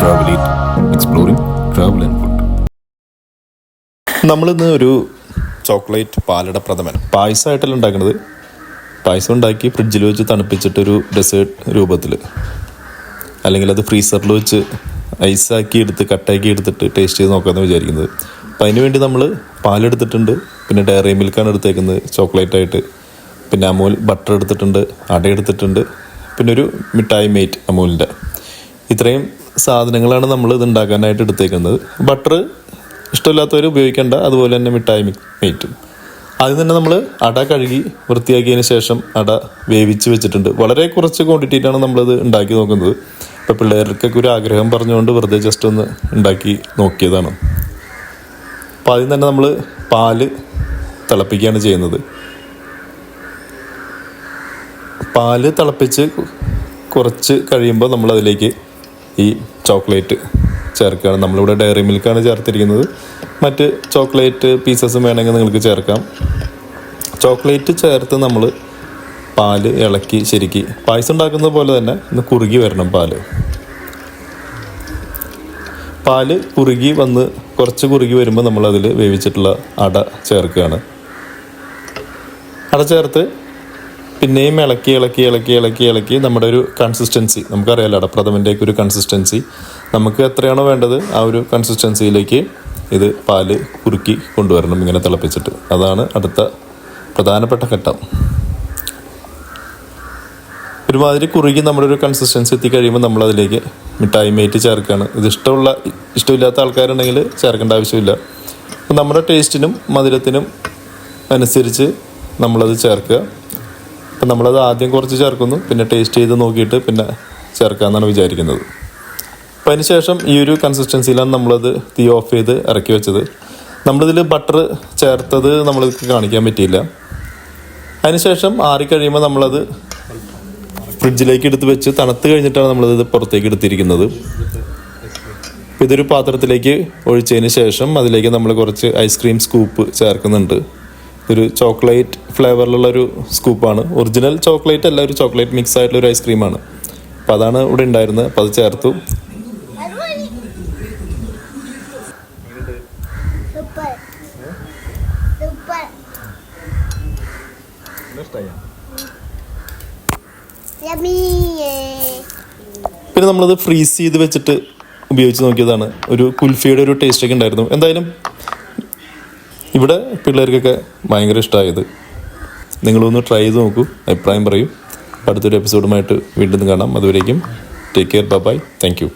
travel it, exploring travel and food. നമ്മളിന്ന് ഒരു chocolate പാലട പ്രഥമൻ. പായസമായിട്ടല്ല ഉണ്ടാക്കുന്നത് പായസം ഉണ്ടാക്കി ഫ്രിഡ്ജിൽ വെച്ച് തണുപ്പിച്ചിട്ടൊരു ഡെസേർട്ട് രൂപത്തിൽ അല്ലെങ്കിൽ അത് ഫ്രീസറിൽ വെച്ച് ഐസാക്കി എടുത്ത് കട്ടാക്കി എടുത്തിട്ട് ടേസ്റ്റ് ചെയ്ത് നോക്കാമെന്ന് വിചാരിക്കുന്നത്. അപ്പം അതിന് വേണ്ടി നമ്മൾ പാലെടുത്തിട്ടുണ്ട് പിന്നെ ഡയറി മിൽക്കാണ് എടുത്തേക്കുന്നത്. ചോക്ലേറ്റ് ആയിട്ട്. പിന്നെ അമൂൽ ബട്ടർ എടുത്തിട്ടുണ്ട്. അട എടുത്തിട്ടുണ്ട്. പിന്നെ ഒരു മിഠായി മേറ്റ് അമൂലിന്റെ. ഇത്രയും സാധനങ്ങളാണ് നമ്മൾ ഇത് ഉണ്ടാക്കാനായിട്ട് എടുത്തേക്കുന്നത്. ബട്ടർ ഇഷ്ടമില്ലാത്തവർ ഉപയോഗിക്കേണ്ട അതുപോലെ തന്നെ മിഠായി മേറ്റും ആദ്യം തന്നെ നമ്മൾ അട കഴുകി വൃത്തിയാക്കിയതിന് ശേഷം അട വേവിച്ച് വെച്ചിട്ടുണ്ട്. വളരെ കുറച്ച് ക്വാണ്ടിറ്റിയിലാണ് നമ്മളിത് ഉണ്ടാക്കി നോക്കുന്നത്. ഇപ്പോൾ പിള്ളേർക്കൊക്കെ ഒരു ആഗ്രഹം പറഞ്ഞുകൊണ്ട് വെറുതെ ജസ്റ്റ് ഒന്ന് ഉണ്ടാക്കി നോക്കിയതാണ്. അപ്പോൾ ആദ്യം തന്നെ നമ്മൾ പാൽ തിളപ്പിക്കുകയാണ് ചെയ്യുന്നത്. പാൽ തിളപ്പിച്ച് കുറച്ച് കഴിയുമ്പോൾ നമ്മൾ അതിലേക്ക് ഈ ചോക്ലേറ്റ് ചേർക്കുകയാണ്. നമ്മളിവിടെ ഡയറി മിൽക്കാണ് ചേർത്തിരിക്കുന്നത്. മറ്റ് ചോക്ലേറ്റ് പീസസും വേണമെങ്കിൽ നിങ്ങൾക്ക് ചേർക്കാം. ചോക്ലേറ്റ് ചേർത്ത് നമ്മൾ പാൽ ഇളക്കി ശരിക്ക് പായസം ഉണ്ടാക്കുന്നത് പോലെ തന്നെ ഒന്ന് കുറുകി വരണം പാൽ. പാൽ കുറുകി വന്ന് കുറച്ച് കുറുകി വരുമ്പോൾ നമ്മൾ അതിൽ വേവിച്ചിട്ടുള്ള അട ചേർക്കുകയാണ്. അട ചേർത്ത് പിന്നെയും ഇളക്കി ഇളക്കി ഇളക്കി ഇളക്കി ഇളക്കി നമ്മുടെ ഒരു കൺസിസ്റ്റൻസി നമുക്കറിയാലോ അടപ്രഥമന്റെയൊക്കെ ഒരു കൺസിസ്റ്റൻസി നമുക്ക് എത്രയാണോ വേണ്ടത് ആ ഒരു കൺസിസ്റ്റൻസിയിലേക്ക് ഇത് പാൽ കുറുക്കി കൊണ്ടുവരണം ഇങ്ങനെ തിളപ്പിച്ചിട്ട്. അതാണ് അടുത്ത പ്രധാനപ്പെട്ട ഘട്ടം. ഒരുമാതിരി കുറുകി നമ്മുടെ ഒരു കൺസിസ്റ്റൻസി എത്തിക്കഴിയുമ്പോൾ നമ്മൾ അതിലേക്ക് മിഠായി മേറ്റ് ചേർക്കുകയാണ് ഇത് ഇഷ്ടമുള്ള ഇഷ്ടമില്ലാത്ത ആൾക്കാരുണ്ടെങ്കിൽ ചേർക്കേണ്ട ആവശ്യമില്ല. നമ്മുടെ ടേസ്റ്റിനും മധുരത്തിനും അനുസരിച്ച് നമ്മളത് ചേർക്കുക. അപ്പം നമ്മളത് ആദ്യം കുറച്ച് ചേർക്കുന്നു പിന്നെ ടേസ്റ്റ് ചെയ്ത് നോക്കിയിട്ട് പിന്നെ ചേർക്കാമെന്നാണ് വിചാരിക്കുന്നത്. അപ്പം അതിന് ശേഷം ഈ ഒരു കൺസിസ്റ്റൻസിയിലാണ് നമ്മളത് തീ ഓഫ് ചെയ്ത് ഇറക്കി വെച്ചത്. നമ്മളിതിൽ ബട്ടർ ചേർത്തത് നമ്മൾക്ക് കാണിക്കാൻ പറ്റിയില്ല. അതിനുശേഷം ആറിക്കഴിയുമ്പോൾ നമ്മളത് ഫ്രിഡ്ജിലേക്ക് എടുത്ത് വെച്ച് തണുത്ത് കഴിഞ്ഞിട്ടാണ് നമ്മളിത് പുറത്തേക്ക് എടുത്തിരിക്കുന്നത്. ഇതൊരു പാത്രത്തിലേക്ക് ഒഴിച്ചതിന് ശേഷം അതിലേക്ക് നമ്മൾ കുറച്ച് ഐസ്ക്രീം സ്കൂപ്പ് ചേർക്കുന്നുണ്ട്. ഒരു ചോക്ലേറ്റ് ഫ്ലേവറിലുള്ള ഒരു സ്കൂപ്പാണ്. ഒറിജിനൽ ചോക്ലേറ്റ് അല്ല ഒരു ചോക്ലേറ്റ് മിക്സ് ആയിട്ടുള്ള ഒരു ഐസ്ക്രീമാണ്. അപ്പോൾ അതാണ് ഇവിടെ ഉണ്ടായിരുന്നത്. അപ്പോൾ അത് ചേർത്തു. പിന്നെ നമ്മളത് ഫ്രീസ് ചെയ്ത് വെച്ചിട്ട് ഉപയോഗിച്ച് നോക്കിയതാണ്. ഒരു കുൽഫിയുടെ ഒരു ടേസ്റ്റ് ഒക്കെ ഉണ്ടായിരുന്നു. എന്തായാലും ഇവിടെ പിള്ളേർക്കൊക്കെ ഭയങ്കര ഇഷ്ടമായത് നിങ്ങളൊന്ന് ട്രൈ ചെയ്ത് നോക്കൂ. അഭിപ്രായം പറയും. അടുത്തൊരു എപ്പിസോഡുമായിട്ട് വീണ്ടും കാണാം. അതുവരേക്കും take care bye thank you